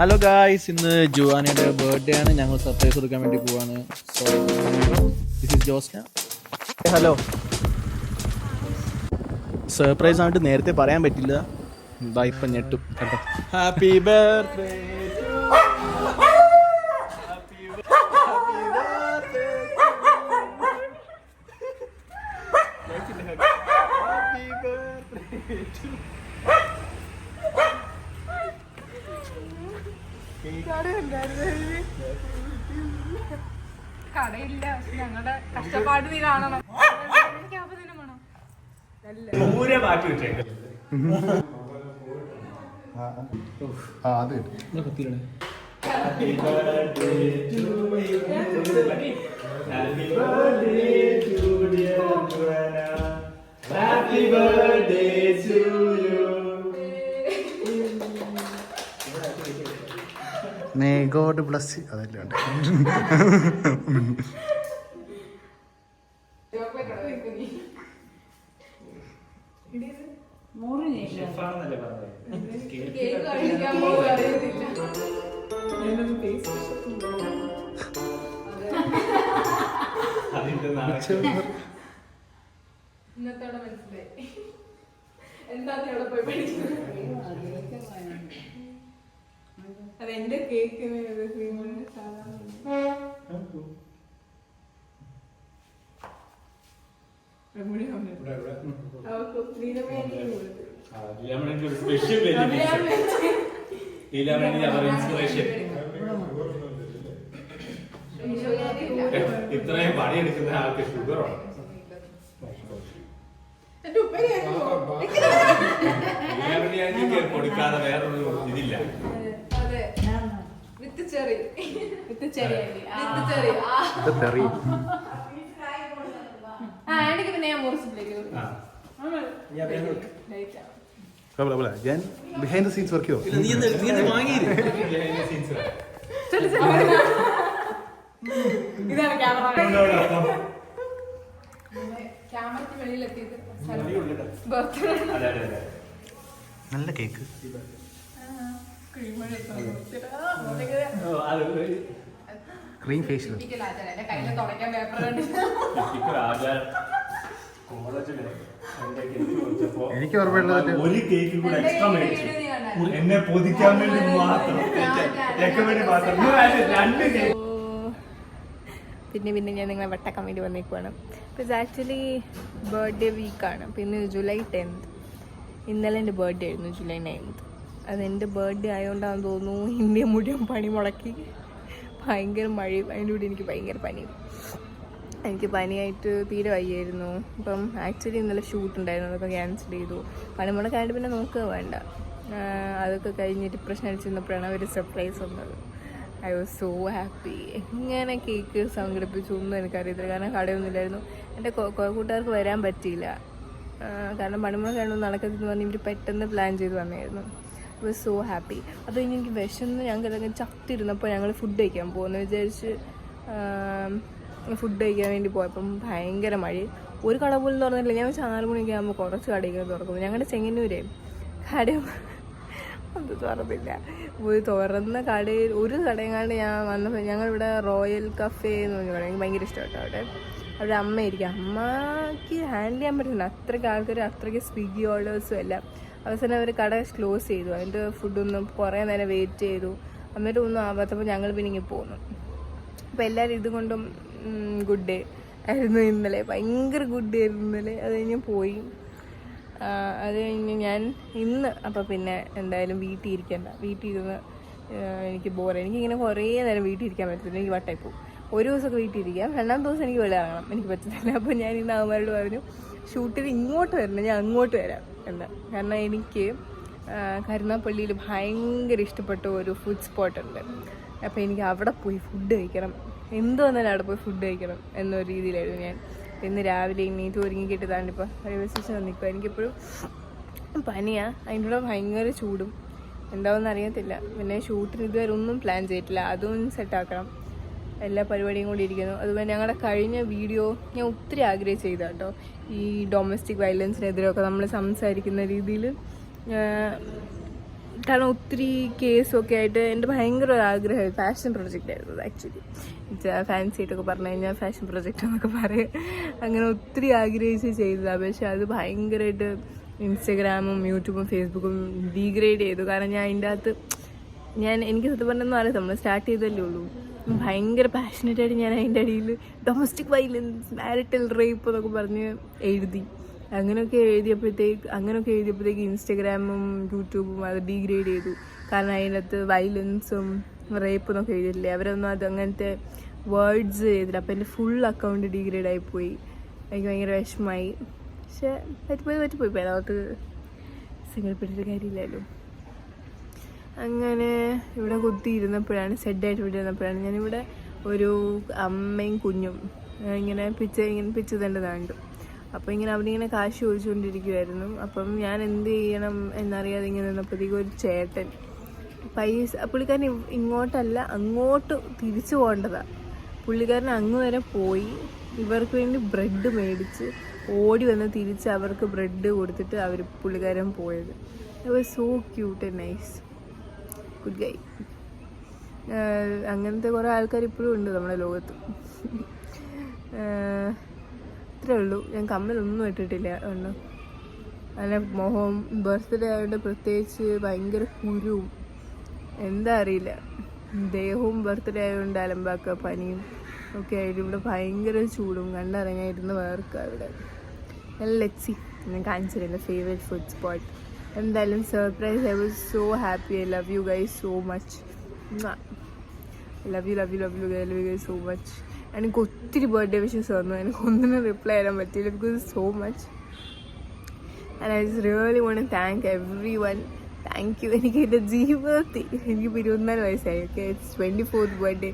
Hello guys ഇന്ന് ജുവാനയുടെ birthday ആണ്. ഞങ്ങൾ സർപ്രൈസ് കൊടുക്കാൻ വേണ്ടി പോവാണ്. So this is Josna. Hello surprise ആയിട്ട് നേരത്തെ പറയാൻ പറ്റില്ല. ഇതാ ഇപ്പം ഞെട്ടും. കേട്ടോ ഹാപ്പി ബർത്ത്ഡേ കടയില്ല. പക്ഷെ ഞങ്ങളുടെ കഷ്ടപ്പാട് നീ കാണണം. എനിക്ക് ഗോഡ് ബ്ലസ് അതെല്ലാം ഉണ്ട് അതിന്റെ നാളെ ഇന്നത്തോടെ മനസ്സിലായി എന്താ നീ അവിടെ പോയി പഠിക്കുന്നത് അത് എന്റെ കേക്കിന് ക്രീമിന് സാധാരണ എവിടെ ഉണ്ട്? അവൾക്ക് നീലമേനിയും കൊടുത്തു. ലീലാമണിക്ക് ഒരു സ്പെഷ്യൽ അഭിരാമി വെച്ച് ലീലാമണി കേക്ക് ഇത്രയും പണിയെടുക്കുന്ന ആൾക്ക് ഷുഗറാണ് എന്റെ കൊടുക്കാതെ വേറൊരു ഇതില്ല. With cherry with cherry with cherry ആ. ഇത് തെറി ആ എനിക്ക് പിന്നെ ഞാൻ മുറിച്ചിട്ടിലേക്ക് ആ. ഞാൻ ബിഹൈൻഡ് ദ സീൻസ് വർക്ക് ഇതാണ് ക്യാമറ ക്യാമറയ്ക്ക് വെളിയിലെത്തിയത് അതെ. നല്ല കേക്ക്. ക്രീം ഫേഷ്യൽ വെച്ചപ്പോ എനിക്ക് ഓർമ്മയുള്ളത് ഒരു കേക്ക് കൂടെ എക്സ്ട്രാ ഈ മേടിച്ചു. വീഡിയോ എന്നെ പൊതിക്കാൻ വേണ്ടി മാത്രം വേണ്ടി മാത്രം. രണ്ട് കേക്ക് പിന്നെ പിന്നെ ഞാൻ നിങ്ങളെ വട്ടക്കാൻ വേണ്ടി വന്നേക്കുവാണ്. ഇത് ആക്ച്വലി ബർത്ത്ഡേ വീക്കാണ് പിന്നെ ജൂലൈ ടെൻത്ത് ഇന്നലെ എന്റെ ബർത്ത്ഡേ ആയിരുന്നു ജൂലൈ നയൻത്ത് അത് എന്റെ ബർത്ത്ഡേ ആയതുകൊണ്ടാണെന്ന് തോന്നുന്നു. ഇന്ത്യ മുഴുവൻ പണി മുടക്കി. ഭയങ്കര മഴയും. അതിന്റെ കൂടി എനിക്ക് ഭയങ്കര പനിയും എനിക്ക് പനിയായിട്ട് തീരെ വയ്യായിരുന്നു. അപ്പം ആക്ച്വലി ഇന്നലെ ഷൂട്ട് ഉണ്ടായിരുന്നു. അതൊക്കെ ക്യാൻസൽ ചെയ്തു. പണി പണിമുടക്കായിട്ട് പിന്നെ നോക്കുക വേണ്ട. അതൊക്കെ കഴിഞ്ഞ് ഡിപ്രഷൻ അടിച്ചിരുന്നപ്പോഴാണ് ഒരു സർപ്രൈസ് വന്നത്. ഐ വാസ് സോ ഹാപ്പി എങ്ങനെ കേക്ക് സംഘടിപ്പിച്ചു ഒന്നും എനിക്കറിയത്തില്ല. കാരണം കടയൊന്നുമില്ലായിരുന്നു. എന്റെ കൂട്ടുകാർക്ക് വരാൻ പറ്റിയില്ല. കാരണം പണിമുടക്കാണ്ടൊന്നും നടക്കത്തെന്ന് പറഞ്ഞ് ഇവർ പെട്ടെന്ന് പ്ലാൻ ചെയ്ത് വന്നായിരുന്നു വാസ് സോ ഹാപ്പി അത് കഴിഞ്ഞ് എനിക്ക് വിശന്ന് ഞങ്ങൾക്ക് ചത്തിരുന്നപ്പോൾ ഞങ്ങൾ ഫുഡ് കഴിക്കാൻ പോകുന്നു വിചാരിച്ച് ഫുഡ് കഴിക്കാൻ വേണ്ടി പോയപ്പം ഭയങ്കര മഴ ഒരു കട പോലും തുറന്നില്ല ഞാൻ നാല് മണിയൊക്കെ ആകുമ്പോൾ കുറച്ച് കടയൊക്കെ തുറക്കും. ഞങ്ങളുടെ ചെങ്ങന്നൂരേ കട അത് തുറന്നില്ല. ഒരു തുറന്ന കടയിൽ ഒരു കടയെങ്ങാണ്ട് ഞാൻ വന്നപ്പോൾ ഞങ്ങളിവിടെ റോയൽ കഫേ എന്ന് പറഞ്ഞ കട എനിക്ക് ഭയങ്കര ഇഷ്ടമാട്ടോ അവിടെ. അവിടെ അമ്മ ഇരിക്കും. അമ്മയ്ക്ക് ഹാൻഡിൽ ചെയ്യാൻ പറ്റുന്നില്ല അത്രയ്ക്ക് ആൾക്കാർ അത്രയ്ക്ക് സ്വിഗ്ഗി ഓർഡേഴ്സും എല്ലാം. അവസാനം അവർ കട ക്ലോസ് ചെയ്തു. അതിന്റെ ഫുഡൊന്നും കുറേ നേരം വെയിറ്റ് ചെയ്തു. എന്നിട്ട് ഒന്നും ആവാത്തപ്പോൾ ഞങ്ങൾ പിന്നെ ഇങ്ങനെ പോന്നു. അപ്പോൾ എല്ലാവരും ഇതുകൊണ്ടും ഗുഡ് ഡേ ആയിരുന്നു ഇന്നലെ. ഭയങ്കര ഗുഡ് ഡേ ആയിരുന്നു ഇന്നലെ. അത് കഴിഞ്ഞ് പോയി. അത് കഴിഞ്ഞ് ഞാൻ ഇന്ന് അപ്പോൾ പിന്നെ എന്തായാലും വീട്ടിൽ ഇരിക്കണ്ട. വീട്ടിൽ ഇരുന്ന് എനിക്ക് ബോർ എനിക്കിങ്ങനെ കുറേ നേരം വീട്ടിൽ ഇരിക്കാൻ പറ്റത്തില്ല. എനിക്ക് വട്ടായി പോകും ഒരു ദിവസമൊക്കെ വീട്ടിൽ ഇരിക്കാം. രണ്ടാം ദിവസം എനിക്ക് വെളിയിറങ്ങണം എനിക്ക് പറ്റത്തില്ല. അപ്പോൾ ഞാൻ ഇന്ന് അവന്മാരോട് പറഞ്ഞു ഷൂട്ടിൽ ഇങ്ങോട്ട് വരണം. ഞാൻ അങ്ങോട്ട് വരാം. എന്ന് കാരണം എനിക്ക് കരുനാപ്പള്ളിയിൽ ഭയങ്കര ഇഷ്ടപ്പെട്ട ഒരു ഫുഡ് സ്പോട്ട് ഉണ്ട്. അപ്പോൾ എനിക്ക് അവിടെ പോയി ഫുഡ് കഴിക്കണം. എന്ത് വന്നാലും അവിടെ പോയി ഫുഡ് കഴിക്കണം എന്നൊരു രീതിയിലായിരുന്നു ഞാൻ. ഇന്ന് രാവിലെ എണീറ്റ് ഒരുങ്ങി കിട്ടിയതാണ് ഇപ്പോൾ റെയിൽവേ സ്റ്റേഷനിൽ നിൽക്കുക. എനിക്കിപ്പോഴും പനിയാണ് അതിന്റെ കൂടെ ഭയങ്കര ചൂടും. എന്താവെന്ന് അറിയത്തില്ല. പിന്നെ ഷൂട്ടിന് ഇതുവരെ ഒന്നും പ്ലാൻ ചെയ്തിട്ടില്ല. അതും സെറ്റാക്കണം എല്ലാ പരിപാടിയും കൂടി ഇരിക്കുന്നു. അതുപോലെ ഞങ്ങളുടെ കഴിഞ്ഞ വീഡിയോ ഞാൻ ഒത്തിരി ആഗ്രഹിച്ച് ചെയ്ത കേട്ടോ ഈ ഡൊമസ്റ്റിക് വയലൻസിനെതിരെയൊക്കെ നമ്മൾ സംസാരിക്കുന്ന രീതിയിൽ കാരണം ഒത്തിരി കേസൊക്കെ ആയിട്ട് എന്റെ ഭയങ്കര ഒരു ആഗ്രഹമായി ഫാഷൻ പ്രൊജക്റ്റ് ആയിരുന്നു ആക്ച്വലി ഫാൻസി ആയിട്ടൊക്കെ പറഞ്ഞു കഴിഞ്ഞാൽ ഫാഷൻ പ്രൊജക്റ്റ് എന്നൊക്കെ പറയും. അങ്ങനെ ഒത്തിരി ആഗ്രഹിച്ച് ചെയ്തതാണ് പക്ഷെ അത് ഭയങ്കരമായിട്ട് ഇൻസ്റ്റഗ്രാമും യൂട്യൂബും ഫേസ്ബുക്കും ഡീഗ്രേഡ് ചെയ്തു. കാരണം ഞാൻ അതിന്റെ അകത്ത് ഞാൻ എനിക്ക് സത്യം പറഞ്ഞൊന്നും അറിയാം നമ്മൾ സ്റ്റാർട്ട് ചെയ്തല്ലേ ഉള്ളൂ. ഭയങ്കര പാഷനറ്റ് ആയിട്ട് ഞാൻ അതിന്റെ അടിയിൽ ഡൊമസ്റ്റിക് വയലൻസ് മാരിറ്റൽ റേപ്പ് എന്നൊക്കെ പറഞ്ഞ് എഴുതി. അങ്ങനെയൊക്കെ എഴുതിയപ്പോഴത്തേക്ക് അങ്ങനെയൊക്കെ എഴുതിയപ്പോഴത്തേക്ക് ഇൻസ്റ്റഗ്രാമും യൂട്യൂബും അത് ഡീഗ്രേഡ് ചെയ്തു. കാരണം അതിനകത്ത് വയലൻസും റേപ്പും എന്നൊക്കെ എഴുതിയില്ലേ അവരൊന്നും അത് അങ്ങനത്തെ വേർഡ്സ് ചെയ്തില്ല. അപ്പോൾ എന്റെ ഫുൾ അക്കൗണ്ട് ഡീഗ്രേഡ് ആയിപ്പോയി എനിക്ക് ഭയങ്കര വിഷമമായി. പക്ഷെ പറ്റിപ്പോയി പറ്റിപ്പോയി. പോയി അതിനകത്ത് സങ്കടപ്പെട്ടിട്ട് കാര്യമില്ലല്ലോ. അങ്ങനെ ഇവിടെ കുത്തിയിരുന്നപ്പോഴാണ് സെഡായിട്ട് ഇവിടെ ഇരുന്നപ്പോഴാണ് ഞാനിവിടെ ഒരു അമ്മയും കുഞ്ഞും ഇങ്ങനെ പിച്ച ഇങ്ങനെ പിച്ച് തന്നെ കണ്ടു. അപ്പോൾ ഇങ്ങനെ അവരിങ്ങനെ കാശ് ചോദിച്ചുകൊണ്ടിരിക്കുമായിരുന്നു അപ്പം ഞാൻ എന്ത് ചെയ്യണം എന്നറിയാതെ ഇങ്ങനെ നിന്നപ്പോഴത്തേക്കും ഒരു ചേട്ടൻ പൈസ പുള്ളിക്കാരൻ ഇങ്ങോട്ടല്ല അങ്ങോട്ട് തിരിച്ചു പോകേണ്ടതാണ് പുള്ളിക്കാരൻ അങ്ങ് വരെ പോയി ഇവർക്ക് വേണ്ടി ബ്രെഡ് മേടിച്ച് ഓടി വന്ന് തിരിച്ച് അവർക്ക് ബ്രെഡ് കൊടുത്തിട്ട് അവർ പുള്ളിക്കാരൻ പോയത്. So cute and nice good guy അങ്ങനത്തെ കുറേ ആൾക്കാർ ഇപ്പോഴും ഉണ്ട് നമ്മുടെ ലോകത്ത്. ഇത്രേ ഉള്ളൂ. ഞാൻ കമ്മലൊന്നും ഇട്ടിട്ടില്ല ഉണ്ട് അങ്ങനെ മോഹം ബർത്ത്ഡേ ആയതുകൊണ്ട് പ്രത്യേകിച്ച് ഭയങ്കര കുരുവും എന്താ അറിയില്ല. ദേഹവും ബർത്ത്ഡേ ആയതുകൊണ്ട് അലമ്പാക്കുക പനിയും ഒക്കെ ആയിട്ട് ഇവിടെ ഭയങ്കര ചൂടും. കണ്ടറിഞ്ഞായിരുന്നു വേർക്കുക ഇവിടെ. നല്ല ലെച്ചി ഞാൻ കാണിച്ചിരുന്നു ഫേവറേറ്റ് ഫുഡ് സ്പോട്ട് എന്തായാലും surprise I was so happy I love you guys so much love you love you love you guy love you guy so much എനിക്ക് ഒത്തിരി ബർത്ത്ഡേ വിഷസ് വന്നു. എനിക്ക് ഒന്നിനും റിപ്ലൈ ചെയ്യാൻ പറ്റിയില്ല because so much and I really want thank everyone thank you എനിക്ക് എന്റെ ജീവിതത്തിൽ എനിക്ക് ഇരുപത്തിനാല് വയസ്സായി. Okay it's twenty fourth birthday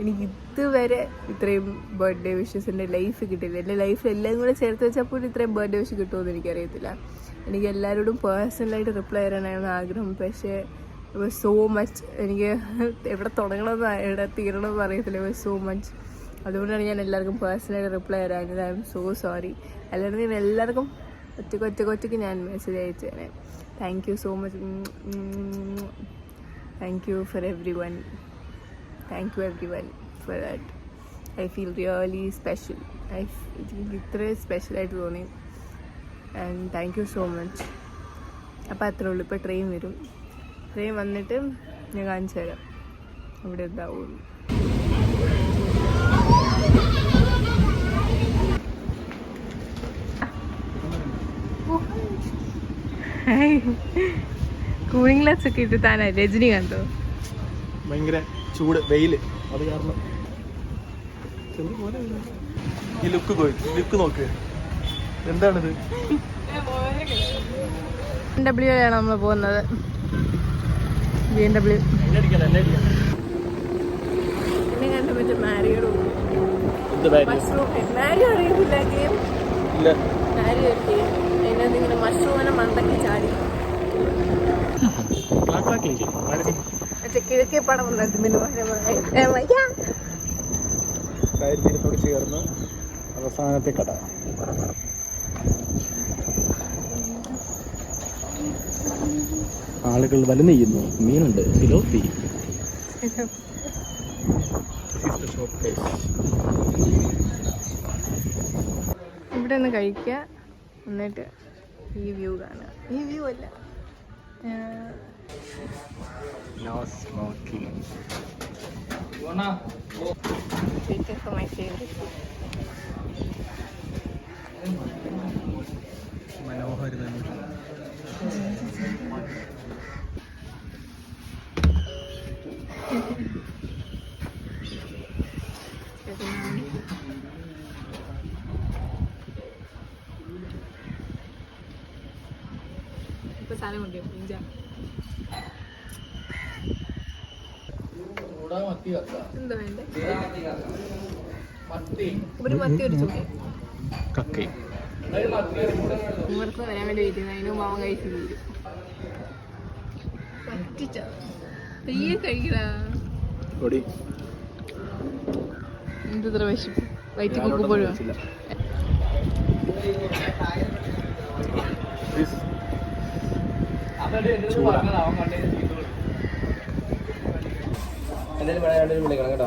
എനിക്ക് ഇതുവരെ ഇത്രയും ബർത്ത്ഡേ വിഷസ് എന്റെ ലൈഫ് കിട്ടില്ല എന്റെ ലൈഫിൽ എല്ലാം കൂടെ ചേർത്ത് വെച്ചപ്പോൾ ഇത്രയും ബർത്ത്ഡേ വിഷ് കിട്ടുമെന്ന് എനിക്കറിയത്തില്ല. എനിക്ക് എല്ലാവരോടും പേഴ്സണലായിട്ട് റിപ്ലൈ തരാനായിരുന്നു ആഗ്രഹം. പക്ഷേ സോ മച്ച് എനിക്ക് എവിടെ തുടങ്ങണമെന്ന് എവിടെ തീരണമെന്ന് അറിയത്തില്ല. സോ മച്ച് അതുകൊണ്ടാണ് ഞാൻ എല്ലാവർക്കും പേഴ്സണലായിട്ട് റിപ്ലൈ തരാഞ്ഞത്. ഐ എം സോ സോറി അല്ലാണ്ട് ഞാൻ എല്ലാവർക്കും ഒറ്റയ്ക്ക് ഒറ്റയ്ക്ക് ഒറ്റയ്ക്ക് ഞാൻ message അയച്ചേനെ thank you so much thank you for everyone thank you everyone for that I feel really special I ഇത്രയും സ്പെഷ്യലായിട്ട് തോന്നി. And thank you so much അപ്പോൾ അത്രേ ഉള്ളൂ. ഇപ്പോൾ ട്രെയിൻ വരും. ട്രെയിൻ വന്നിട്ട് ഞാൻ കാണിച്ചു തരാം. അവിടെ എന്താവുള്ളൂ കൂളിംഗ് ഗ്ലാസ് ഒക്കെ ഇട്ട് താനാ രജനി കണ്ടോ? ഭയങ്കര ചൂട് വെയിൽ. അത് കാരണം ഈ ലുക്ക് പോയി. ലുക്ക് നോക്ക്. എന്താണിത്? നമ്മൾ പോകുന്നത്. ബി എം ഡബ്ല്യു കിഴക്കേ പടം ഉണ്ടായിരുന്നു ചേർന്ന് അവസാനത്തെ കട ആളുകൾ വലനെയ്യുന്നു മീനുണ്ട്. ഫിലോപ്പി ഇവിടെ ഒന്ന് കഴിക്കുക. എന്നിട്ട് ഈ വ്യൂ കാണുക. ഈ വ്യൂ അല്ല. ആ, Waiting for my favorite. മനോഹര ഇപ്പൊ സാധനം കൊണ്ടു പിഞ്ച എന്താ വേണ്ടേ ഒരു മത്തി ഒരു ചൂട് കക്കൈ. ഇവർക്ക് വരാൻ വേണ്ടി വെയിറ്റ് ചെയ്യുന്നു അതിന് മുമ്പ് അവൻ കഴിച്ചു തീരും പറ്റിച്ച? പയ്യെ കഴിക്കടാ. പൊടി. എന്ത് ഇത്ര വിശപ്പ്? വയറ്റി കുക്കുമ്പോഴും? എന്തായാലും വിളിക്കണം കേട്ടോ.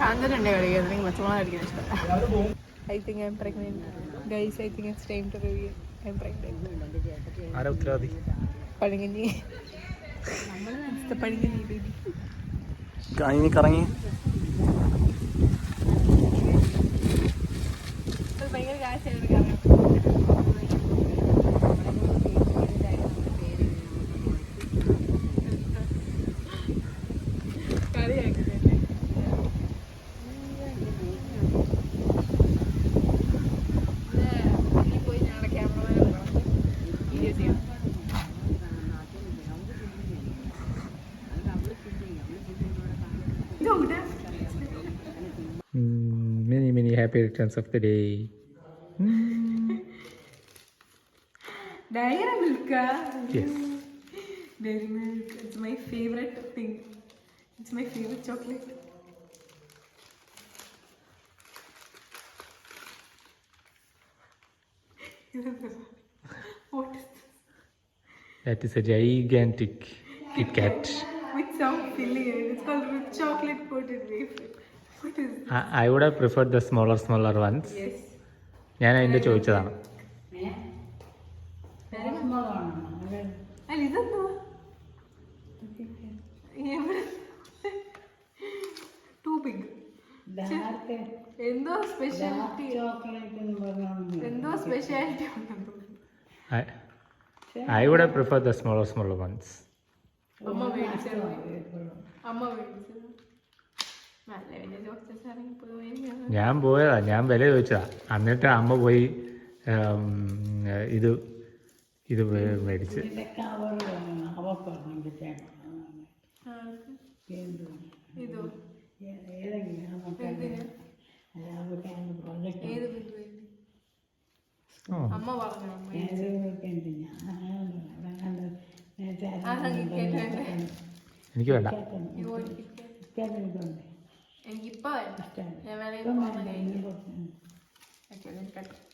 കാന്തനുണ്ട് കളിക്കുന്നത് എനിക്ക് പച്ചമുളക് അടിക്കാൻ ഇഷ്ടമല്ല I think I'm pregnant guys I think it's time to review I'm pregnant ആരാ ഉത്തരവാദി പഴങ്കഞ്ഞി പഴങ്കഞ്ഞി ബേബി ഇനി കറങ്ങി. happy returns of the day. Dairy milk, Yes. Dairy Milk. It's my favorite thing. It's my favorite chocolate. what is this? That is a gigantic Kit Kat. With some filling. It's called with chocolate coated wafer. Would have preferred the smaller smaller ones Yes. ഞാൻ അതിന്റെ ചോദിച്ചതാണ് എന്തോ speciality എന്തോ speciality I would have preferred the smaller smaller ones അമ്മ മേടിച്ചത് അമ്മ മേടിച്ചത് നല്ല വലിയ ചോക്ലേറ്റ്സ് ആണെങ്കിൽ പോയി ഞാൻ പോയതാ ഞാൻ വില ചോദിച്ചതാ. എന്നിട്ട് അമ്മ പോയി ഇത് ഇത് മേടിച്ച്. അമ്മ പറഞ്ഞു എനിക്ക് വേണ്ട. എനിക്കിപ്പോ വേണ്ട. വേണമെങ്കിൽ